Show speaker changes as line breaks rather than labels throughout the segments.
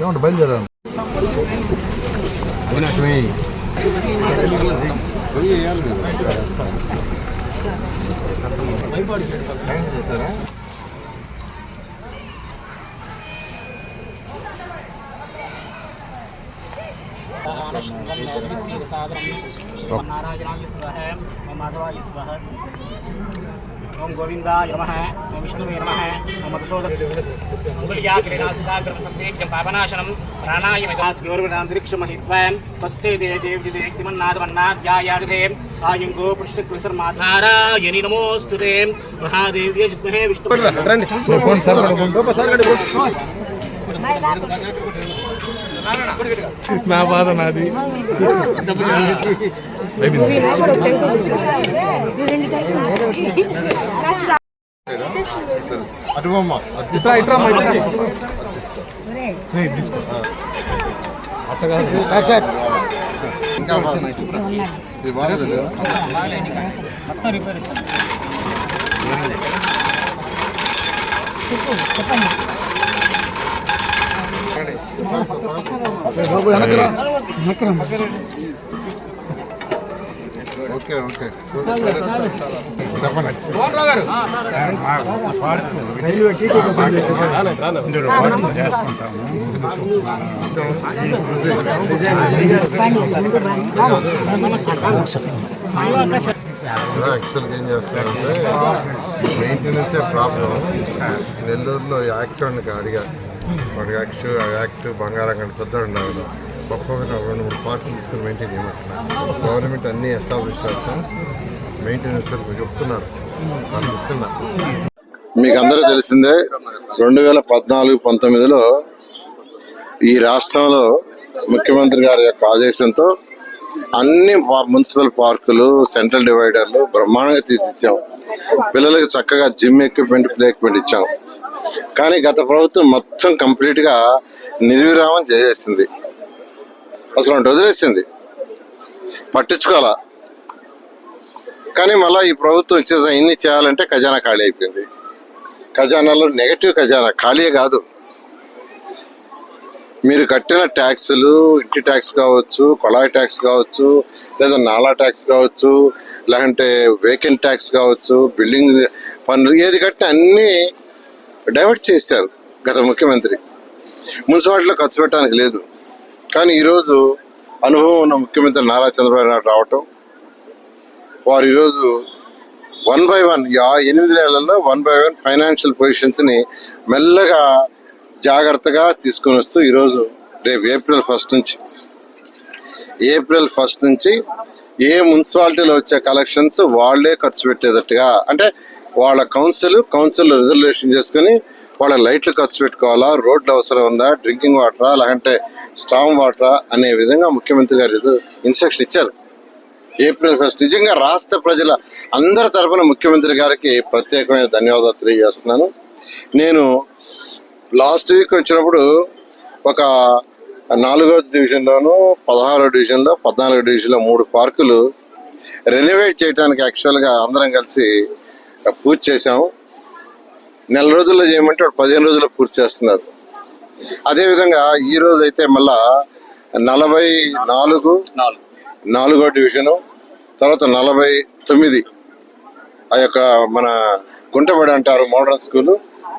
ఏమంటే బయలుదేరాను
సాగరం నారాజరాజ స్వ మాధవాయ స్వ ఓం గోవిందాయ నమః ఓం విష్ణువే నమః ఓం మధుసూదం పాపనాశనం ప్రాణాయమేఘాంతరిక్షమహిత్వాం స్వస్తే దేవేమన్నాద్మన్నాద్యాయాదే ఆయుంగో పృష్ణకృషర్మాధారాయణి నమోస్తు మహాదేవ్య
జిగ్మహే విష్ణు నా బాధ నాది ఇట్రా ఇట్రా తీసుకో అట్ట కాదు ఇంకా ఇది బాగాలేదు బాబు వెనకరా ఓకే ఓకే. చెప్పండి. యాక్చువల్గా ఏం చేస్తారంటే మెయింటెనెన్సే ప్రాబ్లం నెల్లూరులో యాక్ట్ అని అడిగా వాడు యాక్ట్ యాక్ట్ బంగారం కంటే పెద్ద ఉండాలి ఒక్కొక్కటి రెండు మూడు పార్కులు తీసుకుని మెయింటైన్ చేయమంటున్నారు గవర్నమెంట్ అన్నీ ఎస్టాబ్లిష్ చేస్తాం. మెయింటెనెన్స్ చెప్తున్నారు. వాళ్ళు ఇస్తున్నారు. మీకు అందరూ తెలిసిందే రెండు వేల పద్నాలుగు పంతొమ్మిదిలో ఈ రాష్ట్రంలో ముఖ్యమంత్రి గారి యొక్క ఆదేశంతో అన్ని మున్సిపల్ పార్కులు సెంట్రల్ డివైడర్లు బ్రహ్మాండంగా తీర్చిచ్చాం పిల్లలకు చక్కగా జిమ్ ఎక్విప్మెంట్ ప్లే ఎక్విప్మెంట్ ఇచ్చాం. కానీ గత ప్రభుత్వం మొత్తం కంప్లీట్గా నిర్విరామం చేసేసింది. అసలు అంటే వదిలేసింది. పట్టించుకోవాలా? కానీ మళ్ళీ ఈ ప్రభుత్వం ఇచ్చేసా ఇన్ని చేయాలంటే ఖజానా ఖాళీ అయిపోయింది. ఖజానాలో నెగటివ్ ఖజానా ఖాళీ కాదు. మీరు కట్టిన ట్యాక్సులు ఇంటి ట్యాక్స్ కావచ్చు కొళాయి ట్యాక్స్ కావచ్చు లేదా నాలా ట్యాక్స్ కావచ్చు లేకంటే వేకెంట్ ట్యాక్స్ కావచ్చు బిల్డింగ్ పనులు ఏది కట్టిన అన్నీ డైవర్ట్ చేశారు గత ముఖ్యమంత్రి. మున్సిపాలిటీలో ఖర్చు పెట్టడానికి లేదు. కానీ ఈరోజు అనుభవం ఉన్న ముఖ్యమంత్రి నారా చంద్రబాబు నాయుడు రావటం వారు ఈరోజు వన్ బై వన్ ఆ ఎనిమిది నెలల్లో వన్ బై వన్ ఫైనాన్షియల్ పొజిషన్స్ని మెల్లగా జాగ్రత్తగా తీసుకొని వస్తూ ఈరోజు రేపు ఏప్రిల్ ఫస్ట్ నుంచి ఏప్రిల్ ఫస్ట్ నుంచి ఏ మున్సిపాలిటీలో వచ్చే కలెక్షన్స్ వాళ్ళే ఖర్చు పెట్టేటట్టుగా అంటే వాళ్ళ కౌన్సిల్ కౌన్సిల్ రిజర్వేషన్ చేసుకుని వాళ్ళ లైట్లు ఖర్చు పెట్టుకోవాలా రోడ్లు అవసరం ఉందా డ్రింకింగ్ వాటరా లేదంటే స్టామ్ వాటరా అనే విధంగా ముఖ్యమంత్రి గారు ఇన్స్ట్రక్షన్ ఇచ్చారు. ఏప్రిల్ ఫస్ట్ నిజంగా రాష్ట్ర ప్రజల అందరి తరపున ముఖ్యమంత్రి గారికి ప్రత్యేకమైన ధన్యవాదాలు తెలియజేస్తున్నాను. నేను లాస్ట్ వీక్ వచ్చినప్పుడు ఒక నాలుగో డివిజన్లోను పదహారో డివిజన్లో పద్నాలుగో డివిజన్లో మూడు పార్కులు రెనోవేట్ చేయడానికి యాక్చువల్గా అందరం కలిసి పూజ చేశాము. నెల రోజుల్లో చేయమంటే వాడు పదిహేను రోజుల్లో పూర్తి చేస్తున్నారు. అదేవిధంగా ఈ రోజు అయితే మళ్ళా నలభై నాలుగు నాలుగో డివిజను తర్వాత నలభై తొమ్మిది ఆ యొక్క మన గుంటబడి అంటారు మోడర్న్ స్కూల్.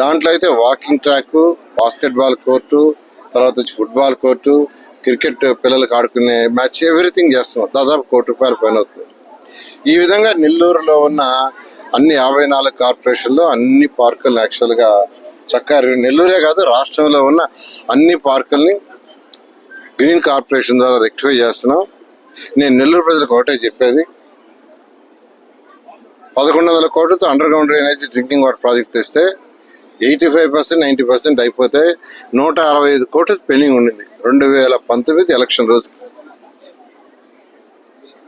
దాంట్లో అయితే వాకింగ్ ట్రాక్ బాస్కెట్బాల్ కోర్టు తర్వాత వచ్చి ఫుట్బాల్ కోర్టు క్రికెట్ పిల్లలకు ఆడుకునే మ్యాచ్ ఎవ్రీథింగ్ చేస్తున్నాం. దాదాపు కోటి రూపాయల పైన అవుతుంది. ఈ విధంగా నెల్లూరులో ఉన్న అన్ని యాభై నాలుగు కార్పొరేషన్లో అన్ని పార్కులు యాక్చువల్గా చక్కగా నెల్లూరే కాదు రాష్ట్రంలో ఉన్న అన్ని పార్కుల్ని గ్రీన్ కార్పొరేషన్ ద్వారా రెక్టిఫై చేస్తున్నాం. నేను నెల్లూరు ప్రజలకు ఒకటే చెప్పేది. పదకొండు వందల కోట్లతో underground drainage drinking water project తెస్తే eighty five percent ninety percent అయిపోతే నూట అరవై ఐదు కోట్లు పెండింగ్ ఉండింది. రెండు వేల పంతొమ్మిది ఎలక్షన్ రోజుకి.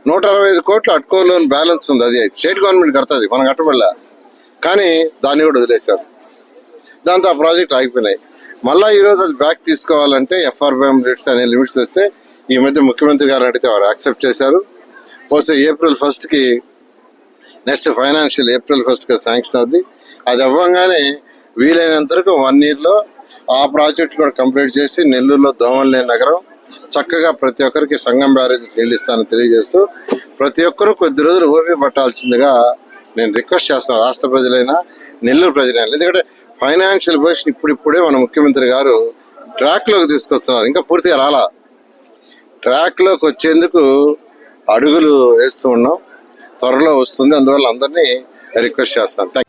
నూట అరవై ఐదు కోట్లు అట్కోలోని బ్యాలెన్స్ ఉంది. అది స్టేట్ గవర్నమెంట్ కడుతుంది. మనం కట్టబడలే. కానీ దాన్ని కూడా వదిలేశారు. దాంతో ఆ ప్రాజెక్ట్ ఆగిపోయినాయి. మళ్ళీ ఈరోజు అది బ్యాక్ తీసుకోవాలంటే ఎఫ్ఆర్బిఎం రేట్స్ అనే లిమిట్స్ వస్తే ఈ మధ్య ముఖ్యమంత్రి గారు అడిగితే వారు యాక్సెప్ట్ చేశారు. బహుశా ఏప్రిల్ ఫస్ట్కి నెక్స్ట్ ఫైనాన్షియల్ ఏప్రిల్ ఫస్ట్కి శాంక్షన్ అవుద్ది. అది అవ్వగానే వీలైనంత వరకు వన్ ఇయర్లో ఆ ప్రాజెక్ట్ కూడా కంప్లీట్ చేసి నెల్లూరులో దోమలు లేని నగరం చక్కగా ప్రతి ఒక్కరికి సంఘం బ్యారేజ్ నీళ్ళు ఇస్తానని తెలియజేస్తూ ప్రతి ఒక్కరూ కొద్ది రోజులు ఓపి పట్టాల్సిందిగా నేను రిక్వెస్ట్ చేస్తున్నాను. రాష్ట్ర ప్రజలైనా నెల్లూరు ప్రజలైనా. ఎందుకంటే ఫైనాన్షియల్ పొజిషన్ ఇప్పుడిప్పుడే మన ముఖ్యమంత్రి గారు ట్రాక్లోకి తీసుకొస్తున్నారు. ఇంకా పూర్తిగా రాలా. ట్రాక్లోకి వచ్చేందుకు అడుగులు వేస్తూ ఉన్నాం. త్వరలో వస్తుంది. అందువల్ల అందరినీ రిక్వెస్ట్ చేస్తాను థ్యాంక్ యూ.